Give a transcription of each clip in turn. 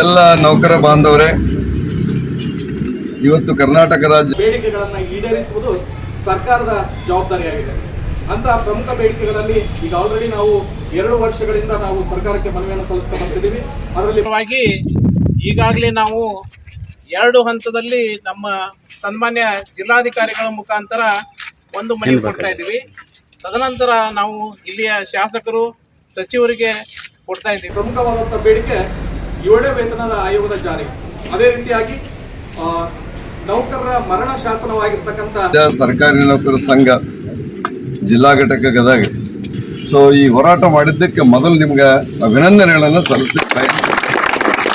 ಎಲ್ಲ ನೌಕರ ಬಾಂಧವರೇ ಇವತ್ತು ಕರ್ನಾಟಕ ರಾಜ್ಯ ಬೇಡಿಕೆಗಳನ್ನು ಈಡೇರಿಸುವುದು ಸರ್ಕಾರದ ಜವಾಬ್ದಾರಿಯಾಗಿದೆ. ಅಂತಹ ಪ್ರಮುಖ ಬೇಡಿಕೆಗಳಲ್ಲಿ ಈಗ ಆಲ್ರೆಡಿ ನಾವು ಎರಡು ವರ್ಷಗಳಿಂದ ನಾವು ಸರ್ಕಾರಕ್ಕೆ ಮನವಿಯನ್ನು ಸಲ್ಲಿಸ್ತಾ ಬರ್ತಿದ್ದೀವಿ. ಅದರಲ್ಲಿ ಈಗಾಗಲೇ ನಾವು ಎರಡು ಹಂತದಲ್ಲಿ ನಮ್ಮ ಸನ್ಮಾನ್ಯ ಜಿಲ್ಲಾಧಿಕಾರಿಗಳ ಮುಖಾಂತರ ಒಂದು ಮನವಿ ಕೊಡ್ತಾ ಇದ್ದೀವಿ. ತದನಂತರ ನಾವು ಇಲ್ಲಿಯ ಶಾಸಕರು ಸಚಿವರಿಗೆ ಕೊಡ್ತಾ ಇದ್ದೀವಿ. ಪ್ರಮುಖವಾದಂಥ ಬೇಡಿಕೆ ಏಳನೇ ವೇತನದ ಆಯೋಗದ ಜಾರಿ. ಅದೇ ರೀತಿಯಾಗಿ ನೌಕರರ ಮರಣ ಶಾಸನವಾಗಿರ್ತಕ್ಕಂಥ ಸರ್ಕಾರಿ ನೌಕರ ಸಂಘ ಜಿಲ್ಲಾ ಘಟಕ ಗದಗ ಸೊ ಈ ಹೋರಾಟ ಮಾಡಿದ್ದಕ್ಕೆ ಮೊದಲು ನಿಮ್ಗೆ ಅಭಿನಂದನೆಗಳನ್ನು ಸಲ್ಲಿಸ್ಲಿಕ್ಕೆ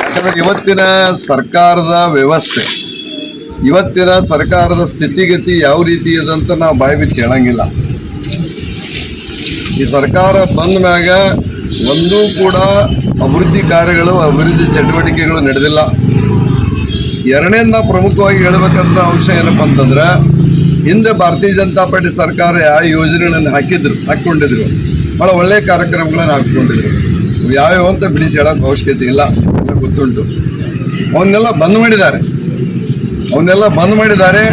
ಯಾಕಂದ್ರೆ ಇವತ್ತಿನ ಸರ್ಕಾರದ ವ್ಯವಸ್ಥೆ, ಇವತ್ತಿನ ಸರ್ಕಾರದ ಸ್ಥಿತಿಗತಿ ಯಾವ ರೀತಿ ಇದೆ ಅಂತ ನಾವು ಬಾಯಿ ಬಿಚ್ಚಿ ಹೇಳಂಗಿಲ್ಲ. ಈ ಸರ್ಕಾರ ಬಂದ ಮ್ಯಾಗ ಒಂದೂ ಕೂಡ ಅಭಿವೃದ್ಧಿ ಕಾರ್ಯಗಳು, ಅಭಿವೃದ್ಧಿ ಚಟುವಟಿಕೆಗಳು ನಡೆದಿಲ್ಲ. ಎರಡನೇದು ಪ್ರಮುಖವಾಗಿ ಹೇಳಬೇಕಂತ ಅಂಶ ಏನಪ್ಪ ಅಂತಂದ್ರೆ, ಹಿಂದೆ ಭಾರತೀಯ ಜನತಾ ಪಾರ್ಟಿ ಸರ್ಕಾರ ಯಾವ ಯೋಜನೆಗಳನ್ನು ಹಾಕಿದ್ರು, ಹಾಕ್ಕೊಂಡಿದ್ರು. ಭಾಳ ಒಳ್ಳೆಯ ಕಾರ್ಯಕ್ರಮಗಳನ್ನು ಹಾಕ್ಕೊಂಡಿದ್ರು. ಯಾವ್ಯಾವ ಅಂತ ಬಿಡಿಸಿ ಹೇಳೋಕೆ ಅವಶ್ಯಕತೆ ಇಲ್ಲ ಗೊತ್ತುಂಟು. ಅವನ್ನೆಲ್ಲ ಬಂದ್ ಮಾಡಿದ್ದಾರೆ. ಅವನ್ನೆಲ್ಲ ಬಂದ್ ಮಾಡಿದ್ದಾರೆ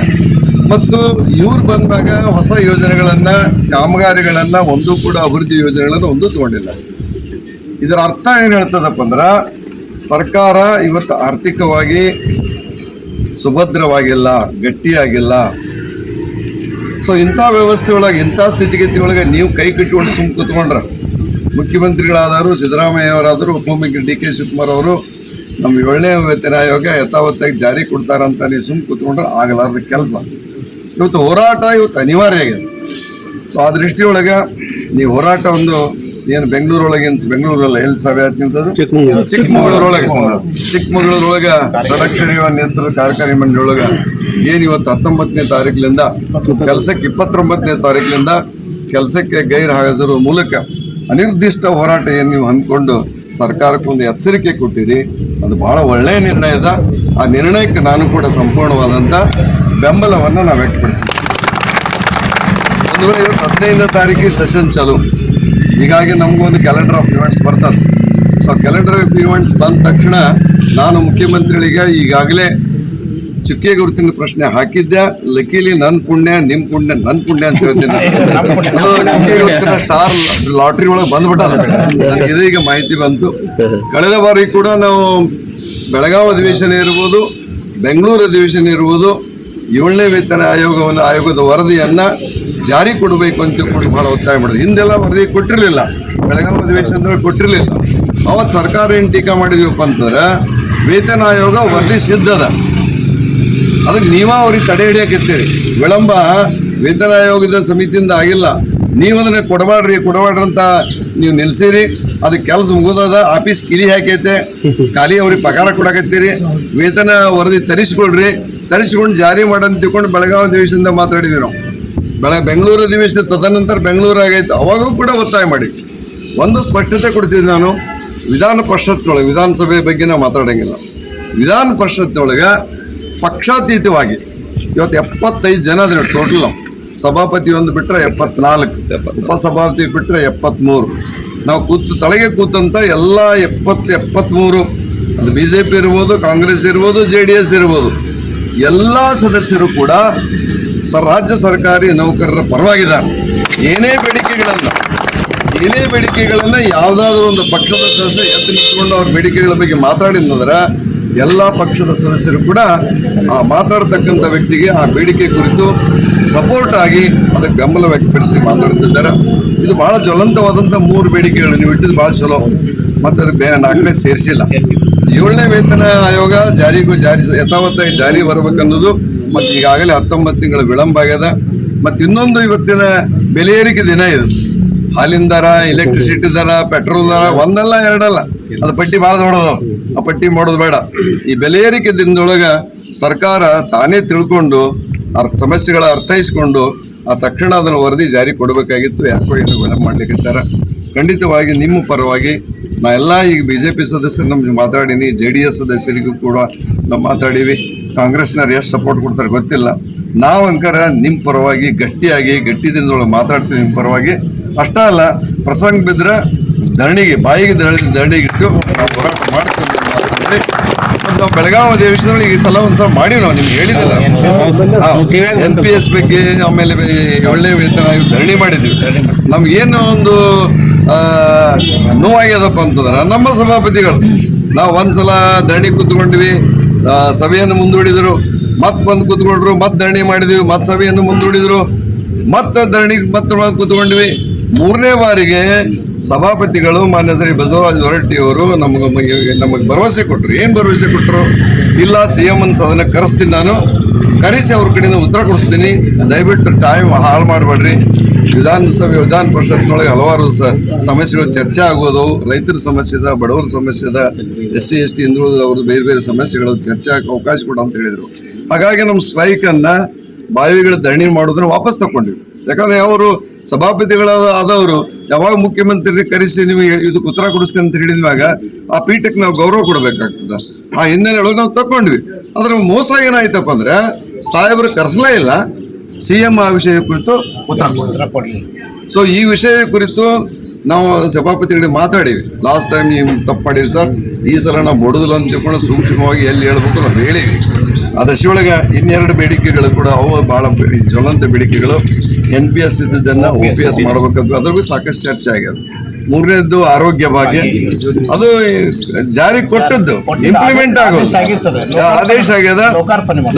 ಮತ್ತು ಇವ್ರು ಬಂದಾಗ ಹೊಸ ಯೋಜನೆಗಳನ್ನು, ಕಾಮಗಾರಿಗಳನ್ನು, ಒಂದು ಕೂಡ ಅಭಿವೃದ್ಧಿ ಯೋಜನೆಗಳನ್ನು ಒಂದು ತಗೊಂಡಿಲ್ಲ. ಇದರ ಅರ್ಥ ಏನು ಹೇಳ್ತದಪ್ಪ ಅಂದ್ರೆ, ಸರ್ಕಾರ ಇವತ್ತು ಆರ್ಥಿಕವಾಗಿ ಸುಭದ್ರವಾಗಿಲ್ಲ, ಗಟ್ಟಿಯಾಗಿಲ್ಲ. ಸೊ ಇಂಥ ವ್ಯವಸ್ಥೆ ಒಳಗೆ ಇಂಥ ಸ್ಥಿತಿಗತಿ ಒಳಗೆ ನೀವು ಕೈ ಕಟ್ಟಿಕೊಂಡು ಸುಮ್ ಕೂತ್ಕೊಂಡ್ರೆ, ಮುಖ್ಯಮಂತ್ರಿಗಳಾದರು ಸಿದ್ದರಾಮಯ್ಯ ಅವರಾದರು ಉಪಮುಖ್ಯ ಡಿ ಕೆ ಶಿವಕುಮಾರ್ ಅವರು ನಮ್ಮ ಏಳನೇ ವೇತನ ಆಯೋಗ ಯಥಾವತ್ತಾಗಿ ಜಾರಿ ಕೊಡ್ತಾರಂತ ನೀವು ಸುಮ್ ಕೂತ್ಕೊಂಡ್ರೆ ಆಗಲಾರ್ದ ಕೆಲಸ. ಇವತ್ತು ಹೋರಾಟ ಇವತ್ತು ಅನಿವಾರ್ಯ ಆಗಿದೆ. ಸೊ ಆ ದೃಷ್ಟಿಯೊಳಗೆ ನೀವು ಹೋರಾಟ ಒಂದು ಏನು ಬೆಂಗಳೂರೊಳಗೆ ಬೆಂಗಳೂರಲ್ಲ ಎಲ್ಲಿ ಸಭೆ ಆಯ್ತು ಚಿಕ್ಕಮಗಳೂರೊಳಗೆ. ಚಿಕ್ಕಮಗಳೂರೊಳಗೆ ಷಡಕ್ಷರಿ ನೇತೃತ್ವದ ಕಾರ್ಯಕಾರಿ ಮಂಡಳಿಯೊಳಗೆ ಏನು ಇವತ್ತು ಹತ್ತೊಂಬತ್ತನೇ ತಾರೀಕಿನಿಂದ ಕೆಲಸಕ್ಕೆ ಇಪ್ಪತ್ತೊಂಬತ್ತನೇ ತಾರೀಕಿನಿಂದ ಕೆಲಸಕ್ಕೆ ಗೈರು ಹಾಜರು ಮೂಲಕ ಅನಿರ್ದಿಷ್ಟ ಹೋರಾಟ ಏನು ನೀವು ಅಂದ್ಕೊಂಡು ಸರ್ಕಾರಕ್ಕೊಂದು ಎಚ್ಚರಿಕೆ ಕೊಟ್ಟಿರಿ. ಅದು ಬಹಳ ಒಳ್ಳೆಯ ನಿರ್ಣಯದ ಆ ನಿರ್ಣಯಕ್ಕೆ ನಾನು ಕೂಡ ಸಂಪೂರ್ಣವಾದಂಥ ಬೆಂಬಲವನ್ನು ನಾವು ವ್ಯಕ್ತಪಡಿಸ್ತೀವಿ. ಒಂದು ವೇಳೆ ಇವತ್ತು ಹದಿನೈದನೇ ತಾರೀಕಿಗೆ ಸೆಷನ್ ಚಾಲು ಹೀಗಾಗಿ ನಮಗೊಂದು ಕ್ಯಾಲೆಂಡರ್ ಆಫ್ ಇವೆಂಟ್ಸ್ ಬರ್ತದೆ. ಸೊ ಕ್ಯಾಲೆಂಡರ್ ಆಫ್ ಇವೆಂಟ್ಸ್ ಬಂದ ತಕ್ಷಣ ನಾನು ಮುಖ್ಯಮಂತ್ರಿಗಳಿಗೆ ಈಗಾಗಲೇ ಚುಕ್ಕೆ ಗುರುತಿನ ಪ್ರಶ್ನೆ ಹಾಕಿದ್ದೆ. ಲಕೀಲಿ ನನ್ನ ಪುಣ್ಯ ನಿಮ್ಮ ಪುಣ್ಯ ನನ್ನ ಪುಣ್ಯ ಅಂತ ಹೇಳ್ತೀನಿ ಚುಕ್ಕೆ ಗುರುತಿನ ಸ್ಟಾರ್ ಲಾಟ್ರಿ ಒಳಗೆ ಬಂದ್ಬಿಟ್ಟದ ನನಗೆ ಇದೀಗ ಮಾಹಿತಿ ಬಂತು. ಕಳೆದ ಬಾರಿ ಕೂಡ ನಾವು ಬೆಳಗಾವಿ ಅಧಿವೇಶನ ಇರ್ಬೋದು, ಬೆಂಗಳೂರು ಅಧಿವೇಶನ ಇರ್ಬೋದು ಏಳನೇ ವೇತನ ಆಯೋಗವನ್ನು ಆಯೋಗದ ವರದಿಯನ್ನು ಜಾರಿ ಕೊಡಬೇಕು ಅಂತ ಕೂಡ ಬಹಳ ಒತ್ತಾಯ ಮಾಡಿದೆ ಹಿಂದೆಲ್ಲ ವರದಿ ಕೊಟ್ಟಿರಲಿಲ್ಲ. ಬೆಳಗಾವಿ ಅಧಿವೇಶನದಲ್ಲಿ ಕೊಟ್ಟಿರಲಿಲ್ಲ. ಅವತ್ತು ಸರ್ಕಾರ ಏನು ಟೀಕಾ ಮಾಡಿದೀವಪ್ಪ ಅಂತಂದ್ರೆ, ವೇತನ ಆಯೋಗ ವರದಿ ಸಿದ್ಧದ ಅದಕ್ಕೆ ನೀವ ಅವ್ರಿಗೆ ತಡೆ ಹಿಡಿಯಕತ್ತೀರಿ ವಿಳಂಬ ವೇತನ ಆಯೋಗದ ಸಮಿತಿಯಿಂದ ಆಗಿಲ್ಲ. ನೀವು ಅದನ್ನ ಕೊಡಬಾಡ್ರಿ ಕೊಡಬೇಡ್ರಿ ಅಂತ ನೀವು ನಿಲ್ಸಿರಿ. ಅದಕ್ಕೆ ಕೆಲಸ ಮುಗಿದದ, ಆಫೀಸ್ ಕಿಲಿ ಹಾಕೈತೆ. ಖಾಲಿ ಅವ್ರಿಗೆ ಪಗಾರ ಕೊಡಕತ್ತೀರಿ. ವೇತನ ವರದಿ ತರಿಸ್ಕೊಳ್ರಿ. ತರಿಸ್ಕೊಂಡು ಜಾರಿ ಮಾಡೋಣ ತಿಳ್ಕೊಂಡು ಬೆಳಗಾವಿ ಅಧಿವೇಶನದ ಮಾತಾಡಿದ್ವಿ ನಾವು. ಬೆಳ, ಬೆಂಗಳೂರು ಅಧಿವೇಶನ ತದನಂತರ ಬೆಂಗಳೂರು ಆಗೈತೆ. ಅವಾಗೂ ಕೂಡ ಒತ್ತಾಯ ಮಾಡಿ. ಒಂದು ಸ್ಪಷ್ಟತೆ ಕೊಡ್ತಿದ್ದೆ ನಾನು, ವಿಧಾನ ಪರಿಷತ್ನೊಳಗೆ, ವಿಧಾನಸಭೆ ಬಗ್ಗೆ ನಾವು ಮಾತಾಡೋಂಗಿಲ್ಲ. ವಿಧಾನ ಪರಿಷತ್ನೊಳಗೆ ಪಕ್ಷಾತೀತವಾಗಿ ಇವತ್ತು ಎಪ್ಪತ್ತೈದು ಜನ ಅದ್ರ ಟೋಟಲ್ ಸಭಾಪತಿ ಒಂದು ಬಿಟ್ಟರೆ ಎಪ್ಪತ್ನಾಲ್ಕು, ಉಪಸಭಾಪತಿ ಬಿಟ್ಟರೆ ಎಪ್ಪತ್ತ್ಮೂರು ನಾವು ಕೂತು, ತಳಗೆ ಕೂತಂತ ಎಲ್ಲ ಎಪ್ಪತ್ತು ಎಪ್ಪತ್ತ್ಮೂರು ಅದು ಬಿ ಜೆ ಪಿ ಇರ್ಬೋದು, ಕಾಂಗ್ರೆಸ್ ಇರ್ಬೋದು, ಜೆ ಡಿ ಎಸ್ ಇರ್ಬೋದು. ಎಲ್ಲ ಸದಸ್ಯರು ಕೂಡ ಸ, ರಾಜ್ಯ ಸರ್ಕಾರಿ ನೌಕರರ ಪರವಾಗಿದ್ದಾರೆ. ಏನೇ ಬೇಡಿಕೆಗಳನ್ನು ಏನೇ ಬೇಡಿಕೆಗಳನ್ನು ಯಾವುದಾದ್ರೂ ಒಂದು ಪಕ್ಷದ ಸದಸ್ಯ ಎದ್ದು ನಿಂತ್ಕೊಂಡು ಅವ್ರ ಬೇಡಿಕೆಗಳ ಬಗ್ಗೆ ಮಾತಾಡಿದ್ರೆ ಎಲ್ಲ ಪಕ್ಷದ ಸದಸ್ಯರು ಕೂಡ ಆ ಮಾತಾಡ್ತಕ್ಕಂಥ ವ್ಯಕ್ತಿಗೆ ಆ ಬೇಡಿಕೆ ಕುರಿತು ಸಪೋರ್ಟ್ ಆಗಿ ಅದಕ್ಕೆ ಬೆಂಬಲ ವ್ಯಕ್ತಪಡಿಸಿ ಮಾತಾಡುತ್ತಿದ್ದಾರೆ. ಇದು ಬಹಳ ಜ್ವಲಂತವಾದಂಥ ಮೂರು ಬೇಡಿಕೆಗಳು ನೀವು ಇಟ್ಟಿದ್ದು ಭಾಳ ಚಲೋ. ಮತ್ತು ಅದಕ್ಕೆ ಬೇರೆ ನಾಲ್ಕನೇ ಸೇರಿಸಿಲ್ಲ. ಏಳನೇ ವೇತನ ಆಯೋಗ ಜಾರಿಗೂ ಜಾರಿ ಯಥಾವತ್ತಾಗಿ ಜಾರಿ ಬರಬೇಕನ್ನೋದು ಮತ್ತು ಈಗಾಗಲೇ ಹತ್ತೊಂಬತ್ತು ತಿಂಗಳು ವಿಳಂಬ ಆಗ್ಯದ. ಮತ್ತು ಇನ್ನೊಂದು ಇವತ್ತಿನ ಬೆಲೆ ಏರಿಕೆ ದಿನ ಇದು. ಹಾಲಿನ ದರ ಎಲೆಕ್ಟ್ರಿಸಿಟಿ ದರ ಪೆಟ್ರೋಲ್ ದರ, ಒಂದಲ್ಲ ಎರಡಲ್ಲ. ಅದು ಪಟ್ಟಿ ಭಾಳ ನೋಡೋದು ಆ ಪಟ್ಟಿ ಮಾಡೋದು ಬೇಡ. ಈ ಬೆಲೆ ಏರಿಕೆ ದಿನದೊಳಗೆ ಸರ್ಕಾರ ತಾನೇ ತಿಳ್ಕೊಂಡು ಅರ್ಥ ಸಮಸ್ಯೆಗಳ ಅರ್ಥೈಸ್ಕೊಂಡು ಆ ತಕ್ಷಣ ಅದನ್ನು ವರದಿ ಜಾರಿ ಕೊಡಬೇಕಾಗಿತ್ತು. ಯಾಕೋ ಏನು ವಿಳಂಬ ಮಾಡ್ಲಿಕ್ಕಿದ್ದಾರೆ ಖಂಡಿತವಾಗಿ ನಿಮ್ಮ ಪರವಾಗಿ ನಾ ಎಲ್ಲ ಈಗ ಬಿ ಜೆ ಪಿ ಸದಸ್ಯರು ನಮ್ಗೆ ಮಾತಾಡೀನಿ ಜೆ ಡಿ ಎಸ್ ಸದಸ್ಯರಿಗೂ ಕೂಡ ನಾವು ಮಾತಾಡೀವಿ. ಕಾಂಗ್ರೆಸ್ನವ್ರು ಎಷ್ಟು ಸಪೋರ್ಟ್ ಕೊಡ್ತಾರೆ ಗೊತ್ತಿಲ್ಲ. ನಾವು ಅಂಕರ ನಿಮ್ಮ ಪರವಾಗಿ ಗಟ್ಟಿಯಾಗಿ, ಗಟ್ಟಿ ದಿನದೊಳಗೆ ಮಾತಾಡ್ತೀವಿ ನಿಮ್ಮ ಪರವಾಗಿ. ಅಷ್ಟೇ ಅಲ್ಲ, ಪ್ರಸಂಗ ಬಿದ್ದರೆ ಧರಣಿಗೆ, ಬಾಯಿಗೆ ಧರಣಿ ಧರಣಿಗಿಟ್ಟು ನಾವು ಹೋರಾಟ ಮಾಡ್ತೀವಿ ಮಾಡಿ ನಾವು ಬೆಳಗಾವಿ ಅಧಿವೇಶನದಲ್ಲಿ ಈ ಸಲ ಒಂದ್ಸಲ ಮಾಡಿವಿ ನಾವು, ನಿಮ್ಗೆ ಹೇಳಿದಿಲ್ಲ ಎನ್ ಪಿ ಎಸ್ ಬಗ್ಗೆ ಆಮೇಲೆ ಒಳ್ಳೆ ವೇತನ ಧರಣಿ ಮಾಡಿದ್ವಿ. ನಮ್ಗೇನು ಒಂದು ನೋವಾಗ್ಯದಪ್ಪ ಅಂತಂದ್ರೆ ನಮ್ಮ ಸಭಾಪತಿಗಳು. ನಾವು ಒಂದ್ಸಲ ಧರಣಿ ಕೂತ್ಕೊಂಡ್ವಿ. ಸಭೆಯನ್ನು ಮುಂದೂಡಿದರು. ಮತ್ತೆ ಬಂದು ಕೂತ್ಕೊಂಡ್ರು, ಮತ್ತೆ ಧರಣಿ ಮಾಡಿದ್ವಿ, ಮತ್ತೆ ಸಭೆಯನ್ನು ಮುಂದೂಡಿದರು. ಮತ್ತೆ ಧರಣಿ ಮತ್ತೆ ಕೂತ್ಕೊಂಡ್ವಿ. ಮೂರನೇ ಬಾರಿಗೆ ಸಭಾಪತಿಗಳು ಮಾನ್ಯ ಶ್ರೀ ಬಸವರಾಜ ಹೊರಟ್ಟಿಯವರು ನಮಗೆ ನಮಗೆ ಭರವಸೆ ಕೊಟ್ಟರು ಏನು ಭರವಸೆ ಕೊಟ್ಟರು ಇಲ್ಲ, ಸಿ ಎಂ ಅನ್ನು ಸದನ ಕರೆಸ್ತೀನಿ ನಾನು. ಕರೆಸಿ ಅವ್ರ ಕಡೆಯಿಂದ ಉತ್ತರ ಕೊಡಿಸ್ತೀನಿ. ದಯವಿಟ್ಟು ಟೈಮ್ ಹಾಳು ಮಾಡಬೇಡ್ರಿ. ವಿಧಾನಸಭೆ, ವಿಧಾನ ಪರಿಷತ್ನೊಳಗೆ ಹಲವಾರು ಸಮಸ್ಯೆಗಳು ಚರ್ಚೆ ಆಗೋದು, ರೈತರ ಸಮಸ್ಯೆ ಇದೆ, ಬಡವರ ಸಮಸ್ಯೆ ಇದೆ ಎಸ್ ಸಿ ಎಸ್ ಟಿ ಹಿಂದುಳಿದವರು ಬೇರೆ ಬೇರೆ ಸಮಸ್ಯೆಗಳು ಚರ್ಚೆ ಅವಕಾಶ ಕೊಡ ಅಂತ ಹೇಳಿದರು. ಹಾಗಾಗಿ ನಮ್ಮ ಸ್ಟ್ರೈಕನ್ನು ಬಾವಿಗಳ ದಣಿ ಮಾಡೋದನ್ನ ವಾಪಸ್ ತಗೊಂಡಿವಿ ಯಾಕಂದ್ರೆ ಅವರು ಸಭಾಪತಿಗಳಾದ, ಆದವರು ಯಾವಾಗ ಮುಖ್ಯಮಂತ್ರಿ ಕರೆಸಿ ನಿಮಗೆ ಇದಕ್ಕೆ ಉತ್ತರ ಕೊಡಿಸ್ತೀನಿ ಅಂತ ಹೇಳಿದ್ವಾಗ ಆ ಪೀಠಕ್ಕೆ ನಾವು ಗೌರವ ಕೊಡಬೇಕಾಗ್ತದೆ. ಆ ಹಿನ್ನೆಲೆ ಒಳಗೆ ನಾವು ತಕೊಂಡ್ವಿ ಅದ್ರ ಮೋಸ ಏನಾಯ್ತಪ್ಪ ಅಂದ್ರೆ ಸಾಹೇಬರು ಕರೆಸಲೇ ಇಲ್ಲ. ಸಿ ಎಂ ಆ ವಿಷಯ ಕುರಿತು ಉತ್ತರ ಕೊಡಲಿ. ಸೊ ಈ ವಿಷಯ ಕುರಿತು ನಾವು ಸಭಾಪತಿಗಳಿಗೆ ಮಾತಾಡಿವಿ. ಲಾಸ್ಟ್ ಟೈಮ್ ನೀವು ತಪ್ಪು ಸರ್. ಈ ಸಲ ನಾವು ಬಡುದಿಲ್ಲ ಅಂತ ತಿಳ್ಕೊಂಡು ಸೂಕ್ಷ್ಮವಾಗಿ ಎಲ್ಲಿ ಹೇಳ್ಬೇಕು ನಾವು ಹೇಳಿವಿ. ಆ ದಶೆಯೊಳಗೆ ಇನ್ನೆರಡು ಬೇಡಿಕೆಗಳು ಕೂಡ ಅವು ಭಾಳ ಜ್ವಲಂತ ಬೇಡಿಕೆಗಳು. ಎನ್ ಪಿ ಎಸ್ ಇದ್ದದನ್ನು ಒ ಪಿ ಎಸ್ ಮಾಡಬೇಕಂತ ಅದ್ರ ಸಾಕಷ್ಟು ಚರ್ಚೆ ಆಗ್ಯದ. ಮೂರನೇದ್ದು ಆರೋಗ್ಯ ಭಾಗ್ಯ ಅದು ಜಾರಿ ಕೊಟ್ಟದ್ದು. ಇಂಪ್ಲಿಮೆಂಟ್ ಆಗೋದು ಆದೇಶ ಆಗ್ಯದ?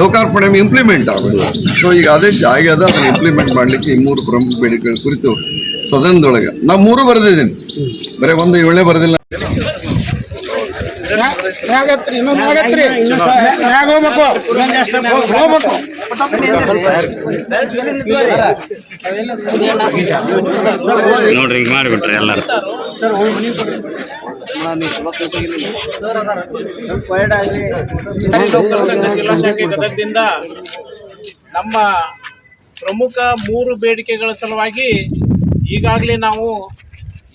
ಲೋಕಾರ್ಪಣೆ ಇಂಪ್ಲಿಮೆಂಟ್ ಆಗೋದು ಸೊ ಈಗ ಆದೇಶ ಆಗ್ಯದ ಅದನ್ನು ಇಂಪ್ಲಿಮೆಂಟ್ ಮಾಡ್ಲಿಕ್ಕೆ ಈ ಮೂರು ಪ್ರಮುಖ ಬೇಡಿಕೆಗಳ ಕುರಿತು ಸದನದೊಳಗೆ. ನಾವು ಮೂರು ಬರೆದಿದ್ದೀನಿ. ಬರೀ ಒಂದು ಏಳನೇ ಬರೆದಿಲ್ಲ. ನೋಡ್ರಿ ಹಿಂಗ್ ಮಾಡಿಬಿಟ್ರಿ ಎಲ್ಲರೂ. ಜಿಲ್ಲಾ ಶಾಖೆ ಗದಗದಿಂದ ನಮ್ಮ ಪ್ರಮುಖ ಮೂರು ಬೇಡಿಕೆಗಳ ಸಲುವಾಗಿ ಈಗಾಗಲೇ ನಾವು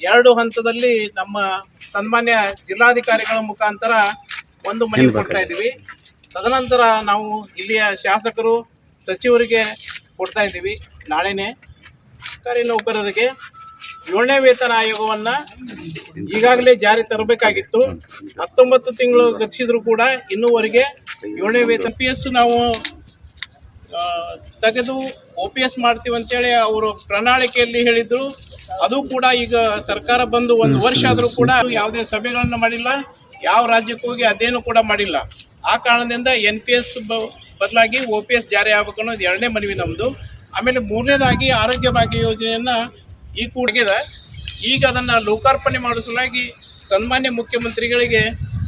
ಎರಡು ಹಂತದಲ್ಲಿ ನಮ್ಮ ಸನ್ಮಾನ್ಯ ಜಿಲ್ಲಾಧಿಕಾರಿಗಳ ಮುಖಾಂತರ ಒಂದು ಮನವಿ ಕೊಡ್ತಾ ಇದ್ದೀವಿ. ತದನಂತರ ನಾವು ಇಲ್ಲಿಯ ಶಾಸಕರು ಸಚಿವರಿಗೆ ಕೊಡ್ತಾ ಇದ್ದೀವಿ. ನಾಳೆನೇ ಸರ್ಕಾರಿ ನೌಕರರಿಗೆ ಏಳನೇ ವೇತನ ಆಯೋಗವನ್ನು ಈಗಾಗಲೇ ಜಾರಿ ತರಬೇಕಾಗಿತ್ತು. ಹತ್ತೊಂಬತ್ತು ತಿಂಗಳು ಗತಿಸಿದ್ರು ಕೂಡ ಇನ್ನೂವರೆಗೆ ಏಳನೇ ವೇತನ ಪಿ ಎಸ್ ನಾವು ತೆಗೆದು ಒ ಪಿ ಎಸ್ ಮಾಡ್ತೀವಿ ಅಂತೇಳಿ ಅವರು ಪ್ರಣಾಳಿಕೆಯಲ್ಲಿ ಹೇಳಿದ್ರು. ಅದು ಕೂಡ ಈಗ ಸರ್ಕಾರ ಬಂದು ಒಂದು ವರ್ಷ ಆದರೂ ಕೂಡ ಯಾವುದೇ ಸಭೆಗಳನ್ನು ಮಾಡಿಲ್ಲ ಯಾವ ರಾಜ್ಯಕ್ಕೆ ಹೋಗಿ ಅದೇನು ಕೂಡ ಮಾಡಿಲ್ಲ. ಆ ಕಾರಣದಿಂದ ಎನ್ ಪಿ ಎಸ್ ಬದಲಾಗಿ ಒ ಪಿ ಎಸ್ ಜಾರಿ ಆಗ್ಬೇಕು ಅನ್ನೋದು ಎರಡನೇ ಮನವಿ ನಮ್ಮದು ಆಮೇಲೆ ಮೂರನೇದಾಗಿ ಆರೋಗ್ಯ ಭಾಗ್ಯ ಯೋಜನೆಯನ್ನ ಈ ಕೂಡಿದೆ ಈಗ ಅದನ್ನು ಲೋಕಾರ್ಪಣೆ ಮಾಡೋ ಸಲುವಾಗಿ ಸನ್ಮಾನ್ಯ ಮುಖ್ಯಮಂತ್ರಿಗಳಿಗೆ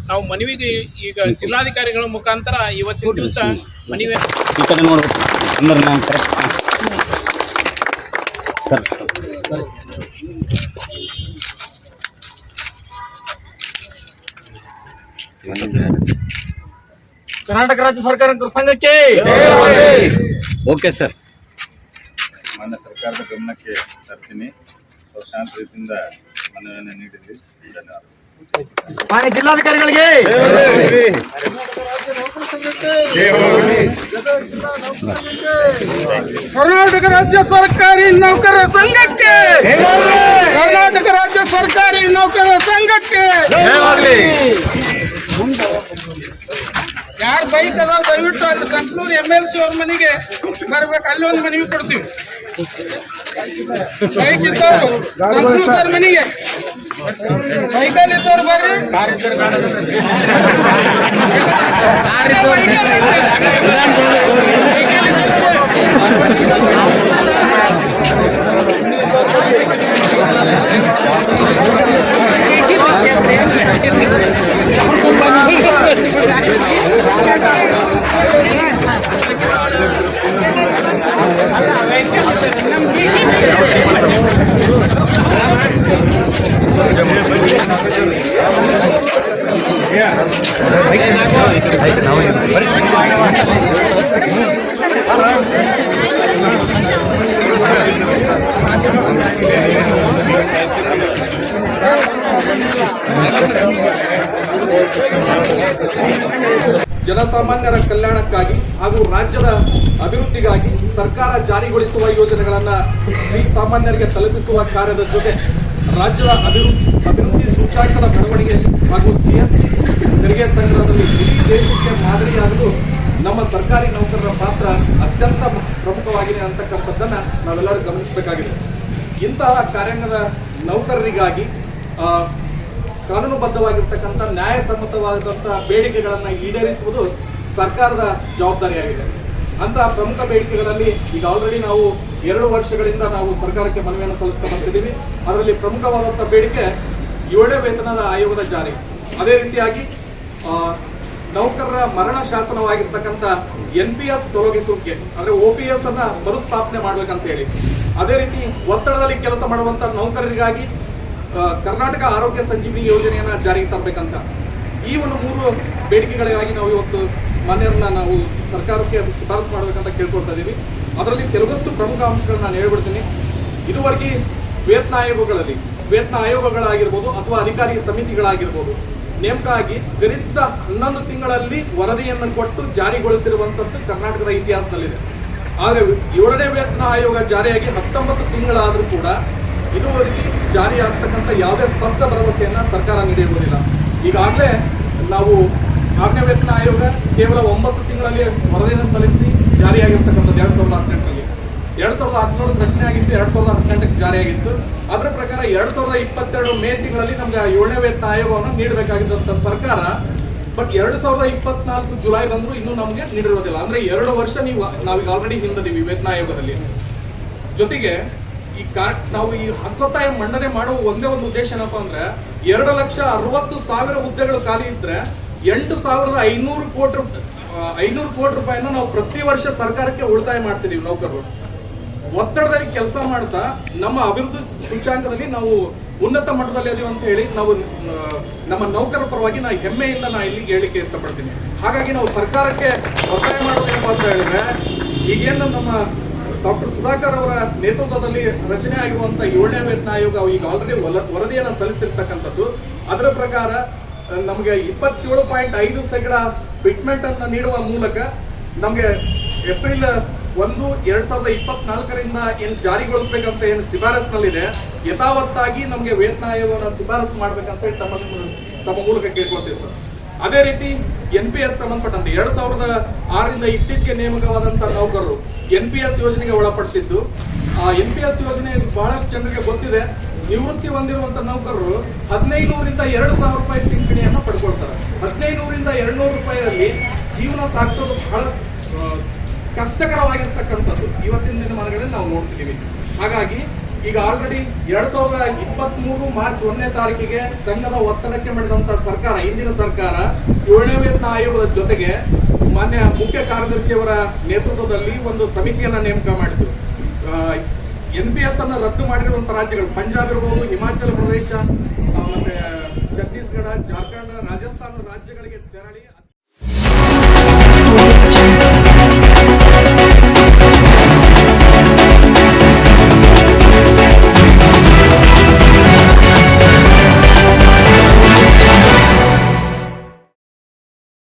ನಾವು ಮನವಿಗೆ ಈಗ ಜಿಲ್ಲಾಧಿಕಾರಿಗಳ ಮುಖಾಂತರ ಇವತ್ತಿನ ದಿವಸ ಮನವಿ ಸರ್. ಕರ್ನಾಟಕ ರಾಜ್ಯ ಸರ್ಕಾರ ಸಂಘಕ್ಕೆ. Okay sir. ಮಾನ್ಯ ಸರ್ಕಾರದ ಗಮನಕ್ಕೆ ತರ್ತೀನಿ. ಶಾಂತ ರೀತಿಯಿಂದ ಮನವಿಯನ್ನು ನೀಡಿದ್ವಿ ಧನ್ಯವಾದ. ಮಾನ್ಯ ಜಿಲ್ಲಾಧಿಕಾರಿಗಳಿಗೆ. ಕರ್ನಾಟಕ ರಾಜ್ಯ ಸರ್ಕಾರಿ ನೌಕರರ ಸಂಘಕ್ಕೆ. ಕರ್ನಾಟಕ ರಾಜ್ಯ ಸರ್ಕಾರಿ ನೌಕರರ ಸಂಘಕ್ಕೆ. ಯಾರು ಬೈಕ್ ಅದಾವ, ದಯವಿಟ್ಟು ಅಲ್ಲಿ ಸಂಕನೂರು ಎಂ ಎಲ್ ಸಿ ಅವ್ರ ಮನೆಗೆ ಬರ್ಬೇಕು, ಅಲ್ಲಿ ಒಂದು ಮನವಿ ಕೊಡ್ತೀವಿ. ಬೈಕ್ ಇದ್ದವರು ಸಂಕನೂರು ಸರ್ ಮನೆಗೆ. ಸೈಕಲ್ ಇದ್ದವ್ರು ಬರ್ರಿ ಜನಸಾಮಾನ್ಯರ ಕಲ್ಯಾಣಕ್ಕಾಗಿ ಹಾಗೂ ರಾಜ್ಯದ ಅಭಿವೃದ್ಧಿಗಾಗಿ ಸರ್ಕಾರ ಜಾರಿಗೊಳಿಸುವ ಯೋಜನೆಗಳನ್ನು ಶ್ರೀ ಸಾಮಾನ್ಯರಿಗೆ ತಲುಪಿಸುವ ಕಾರ್ಯದ ಜೊತೆ ರಾಜ್ಯದ ಅಭಿವೃದ್ಧಿ ಅಭಿವೃದ್ಧಿ ಸೂಚಾಂಕದ ಬೆಳವಣಿಗೆಯಲ್ಲಿ ಹಾಗೂ ಜಿ ಎಸ್ ಟಿ ತೆರಿಗೆ ಸಂಗ್ರಹದ ದೇಶಕ್ಕೆ ಮಾದರಿಯಾಗಲು ನಮ್ಮ ಸರ್ಕಾರಿ ನೌಕರರ ಪಾತ್ರ ಅತ್ಯಂತ ಪ್ರಮುಖವಾಗಿದೆ ಅಂತಕ್ಕಂಥದ್ದನ್ನು ನಾವೆಲ್ಲರೂ ಗಮನಿಸಬೇಕಾಗಿದೆ. ಇಂತಹ ಕಾರ್ಯಾಂಗದ ನೌಕರರಿಗಾಗಿ ಕಾನೂನುಬದ್ಧವಾಗಿರ್ತಕ್ಕಂಥ ನ್ಯಾಯಸಮ್ಮತವಾದಂಥ ಬೇಡಿಕೆಗಳನ್ನು ಈಡೇರಿಸುವುದು ಸರ್ಕಾರದ ಜವಾಬ್ದಾರಿಯಾಗಿದೆ. ಅಂತಹ ಪ್ರಮುಖ ಬೇಡಿಕೆಗಳಲ್ಲಿ ಈಗ ಆಲ್ರೆಡಿ ನಾವು ಎರಡು ವರ್ಷಗಳಿಂದ ನಾವು ಸರ್ಕಾರಕ್ಕೆ ಮನವಿಯನ್ನು ಸಲ್ಲಿಸ್ತಾ ಬರ್ತಿದ್ದೀವಿ. ಅದರಲ್ಲಿ ಪ್ರಮುಖವಾದಂಥ ಬೇಡಿಕೆ ಏಳೇ ವೇತನದ ಆಯೋಗದ ಜಾರಿ. ಅದೇ ರೀತಿಯಾಗಿ ನೌಕರರ ಮರಣ ಶಾಸನವಾಗಿರ್ತಕ್ಕಂಥ ಎನ್ ಪಿ ಎಸ್ ತೊಲಗಿಸುವಿಕೆ ಅಂದ್ರೆ ಒ ಪಿ ಎಸ್ ಅನ್ನ ಮರುಸ್ಥಾಪನೆ ಮಾಡ್ಬೇಕಂತ ಹೇಳಿ. ಅದೇ ರೀತಿ ಒತ್ತಡದಲ್ಲಿ ಕೆಲಸ ಮಾಡುವಂತ ನೌಕರರಿಗಾಗಿ ಕರ್ನಾಟಕ ಆರೋಗ್ಯ ಸಂಜೀವಿನಿ ಯೋಜನೆಯನ್ನು ಜಾರಿಗೆ ತರಬೇಕಂತ. ಈ ಒಂದು ಮೂರು ಬೇಡಿಕೆಗಳಿಗಾಗಿ ನಾವು ಇವತ್ತು ಮನೆಯನ್ನ ನಾವು ಸರ್ಕಾರಕ್ಕೆ ಶಿಫಾರಸು ಮಾಡಬೇಕಂತ ಕೇಳ್ಕೊಳ್ತಾ ಇದ್ದೀವಿ ಅದರಲ್ಲಿ ಕೆಲವಷ್ಟು ಪ್ರಮುಖ ಅಂಶಗಳನ್ನ ನಾನು ಹೇಳ್ಬಿಡ್ತೀನಿ. ಇದುವರೆಗೆ ವೇತನ ಆಯೋಗಗಳಲ್ಲಿ, ವೇತನ ಆಯೋಗಗಳಾಗಿರ್ಬೋದು ಅಥವಾ ಅಧಿಕಾರಿ ಸಮಿತಿಗಳಾಗಿರ್ಬೋದು ನೇಮಕ ಆಗಿ ಗರಿಷ್ಠ ಹನ್ನೊಂದು ತಿಂಗಳಲ್ಲಿ ವರದಿಯನ್ನು ಕೊಟ್ಟು ಜಾರಿಗೊಳಿಸಿರುವಂಥದ್ದು ಕರ್ನಾಟಕದ ಇತಿಹಾಸದಲ್ಲಿದೆ. ಆದರೆ ಏಳನೇ ವೇತನ ಆಯೋಗ ಜಾರಿಯಾಗಿ ಹತ್ತೊಂಬತ್ತು ತಿಂಗಳಾದರೂ ಕೂಡ ಇದುವರೆಗೆ ಜಾರಿಯಾಗ್ತಕ್ಕಂಥ ಯಾವುದೇ ಸ್ಪಷ್ಟ ಭರವಸೆಯನ್ನು ಸರ್ಕಾರ ನೀಡಿರುವುದಿಲ್ಲ. ಈಗಾಗಲೇ ನಾವು ಆರನೇ ವೇತನ ಆಯೋಗ ಕೇವಲ ಒಂಬತ್ತು ತಿಂಗಳಲ್ಲಿ ವರದಿಯನ್ನು ಸಲ್ಲಿಸಿ ಜಾರಿಯಾಗಿರ್ತಕ್ಕಂಥದ್ದು ಎರಡು ಸಾವಿರದ ಹದಿನೆಂಟರಲ್ಲಿ. ಎರಡು ಸಾವಿರದ ಹದಿನೇಳು ಪ್ರಶ್ನೆ ಆಗಿತ್ತು, ಎರಡು ಸಾವಿರದ ಹದಿನೆಂಟಕ್ಕೆ ಜಾರಿಯಾಗಿತ್ತು. ಅದರ ಪ್ರಕಾರ ಎರಡ್ ಸಾವಿರದ ಇಪ್ಪತ್ತೆರಡು ಮೇ ತಿಂಗಳಲ್ಲಿ ನಮಗೆ ಏಳನೇ ವೇತನ ಆಯೋಗವನ್ನು ನೀಡಬೇಕಾಗಿದ್ದಂಥ ಸರ್ಕಾರ, ಬಟ್ ಎರಡ್ ಸಾವಿರದ ಇಪ್ಪತ್ನಾಲ್ಕು ಜುಲೈ ಬಂದರೂ ಇನ್ನೂ ನಮಗೆ ನೀಡಿರೋದಿಲ್ಲ ಅಂದ್ರೆ ಎರಡು ವರ್ಷ ನೀವು, ನಾವೀಗ ಆಲ್ರೆಡಿ ಹಿಂದದೀವಿ ವೇತನ ಆಯೋಗದಲ್ಲಿ. ಜೊತೆಗೆ ಈ ಕಾರ್ ನಾವು ಈ ಹಕ್ಕೊತ್ತಾಯ ಮಂಡನೆ ಮಾಡುವ ಒಂದೇ ಒಂದು ಉದ್ದೇಶ ಏನಪ್ಪಾ ಅಂದ್ರೆ, ಎರಡು ಲಕ್ಷ ಅರವತ್ತು ಸಾವಿರ ಹುದ್ದೆಗಳು ಖಾಲಿ ಇದ್ರೆ ಎಂಟು ಸಾವಿರದ ಐನೂರು ಕೋಟಿ ಐನೂರು ಕೋಟಿ ರೂಪಾಯಿನ ನಾವು ಪ್ರತಿ ವರ್ಷ ಸರ್ಕಾರಕ್ಕೆ ಉಳಿತಾಯ ಮಾಡ್ತೀವಿ ನೌಕರರು. ಒತ್ತಡದಲ್ಲಿ ಕೆಲಸ ಮಾಡ್ತಾ ನಮ್ಮ ಅಭಿವೃದ್ಧಿ ಸೂಚ್ಯಾಂಕದಲ್ಲಿ ನಾವು ಉನ್ನತ ಮಟ್ಟದಲ್ಲಿ ಅದೀವಿ ಅಂತ ಹೇಳಿ ನಾವು ನಮ್ಮ ನೌಕರರ ಪರವಾಗಿ ನಾ ಹೆಮ್ಮೆಯಿಂದ ನಾ ಇಲ್ಲಿ ಹೇಳಿಕೆ ಇಷ್ಟಪಡ್ತೀನಿ. ಹಾಗಾಗಿ ನಾವು ಸರ್ಕಾರಕ್ಕೆ ಒತ್ತಾಯ ಮಾಡೋದೇನು ಅಂತ ಹೇಳಿದ್ರೆ, ಈಗೇನು ನಮ್ಮ ಡಾಕ್ಟರ್ ಸುಧಾಕರ್ ಅವರ ನೇತೃತ್ವದಲ್ಲಿ ರಚನೆ ಆಗಿರುವಂತಹ ಏಳನೇ ವೇತನ ಆಯೋಗ ಈಗ ಆಲ್ರೆಡಿ ವರದಿಯನ್ನು ಸಲ್ಲಿಸಿರ್ತಕ್ಕಂಥದ್ದು, ಅದರ ಪ್ರಕಾರ ನಮಗೆ ಇಪ್ಪತ್ತೇಳು ಪಾಯಿಂಟ್ ಐದು ಸಾವಿರ ಫಿಟ್ಮೆಂಟ್ ಅನ್ನು ನೀಡುವ ಮೂಲಕ ನಮಗೆ ಏಪ್ರಿಲ್ ಒಂದು ಎರಡ್ ಸಾವಿರದ ಇಪ್ಪತ್ನಾಲ್ಕರಿಂದ ಏನು ಜಾರಿಗೊಳಿಸ್ಬೇಕಂತ ಏನು ಶಿಫಾರಸ್ನಲ್ಲಿದೆ, ಯಥಾವತ್ತಾಗಿ ನಮಗೆ ವೇತನ ಆಯೋಗವನ್ನು ಶಿಫಾರಸು ಮಾಡ್ಬೇಕಂತ ಹೇಳಿ ತಮ್ಮ ತಮ್ಮ ಮೂಲಕ ಕೇಳ್ಕೊಳ್ತೀವಿ ಸರ್. ಅದೇ ರೀತಿ ಎನ್ ಪಿ ಎಸ್ ಸಂಬಂಧಪಟ್ಟಂತೆ ಎರಡ್ ಸಾವಿರದ ಆರರಿಂದ ಇತ್ತೀಚೆಗೆ ನೇಮಕವಾದಂಥ ನೌಕರರು ಎನ್ ಪಿ ಎಸ್ ಯೋಜನೆಗೆ ಒಳಪಡ್ತಿದ್ದು. ಆ ಎನ್ ಪಿ ಎಸ್ ಯೋಜನೆ ಬಹಳಷ್ಟು ಜನರಿಗೆ ಗೊತ್ತಿದೆ. ನಿವೃತ್ತಿ ಹೊಂದಿರುವಂತ ನೌಕರರು ಹದಿನೈನೂರಿಂದ ಎರಡು ಸಾವಿರ ರೂಪಾಯಿ ಪಿಂಚಣಿಯನ್ನು ಪಡ್ಕೊಳ್ತಾರೆ. ಹದಿನೈನೂರಿಂದ ಎರಡು ನೂರು ರೂಪಾಯಿಯಲ್ಲಿ ಜೀವನ ಸಾಗಿಸೋದು ಬಹಳ ಕಷ್ಟಕರವಾಗಿರ್ತಕ್ಕಂಥದ್ದು ಇವತ್ತಿನ ದಿನಮಾನಗಳಲ್ಲಿ ನಾವು ನೋಡ್ತಿದ್ದೀವಿ. ಹಾಗಾಗಿ ಈಗ ಆಲ್ರೆಡಿ ಎರಡ್ ಸಾವಿರದ ಇಪ್ಪತ್ತ್ ಮೂರು ಮಾರ್ಚ್ ಒಂದನೇ ತಾರೀಕಿಗೆ ಸಂಘದ ಒತ್ತಡಕ್ಕೆ ಮಾಡಿದಂತ ಸರ್ಕಾರ, ಹಿಂದಿನ ಸರ್ಕಾರ ಏಳನೇ ವೇತನ ಆಯೋಗದ ಜೊತೆಗೆ ಮಾನ್ಯ ಮುಖ್ಯ ಕಾರ್ಯದರ್ಶಿಯವರ ನೇತೃತ್ವದಲ್ಲಿ ಒಂದು ಸಮಿತಿಯನ್ನ ನೇಮಕ ಮಾಡಿತು. ಎನ್ ಪಿ ಎಸ್ ಅನ್ನು ರದ್ದು ಮಾಡಿರುವಂತ ರಾಜ್ಯಗಳು, ಪಂಜಾಬ್ ಇರ್ಬೋದು, ಹಿಮಾಚಲ ಪ್ರದೇಶ ಮತ್ತೆ, ಛತ್ತೀಸ್ಗಢ, ಜಾರ್ಖಂಡ್, ರಾಜಸ್ಥಾನ ರಾಜ್ಯಗಳಿಗೆ ತೆರಳಿ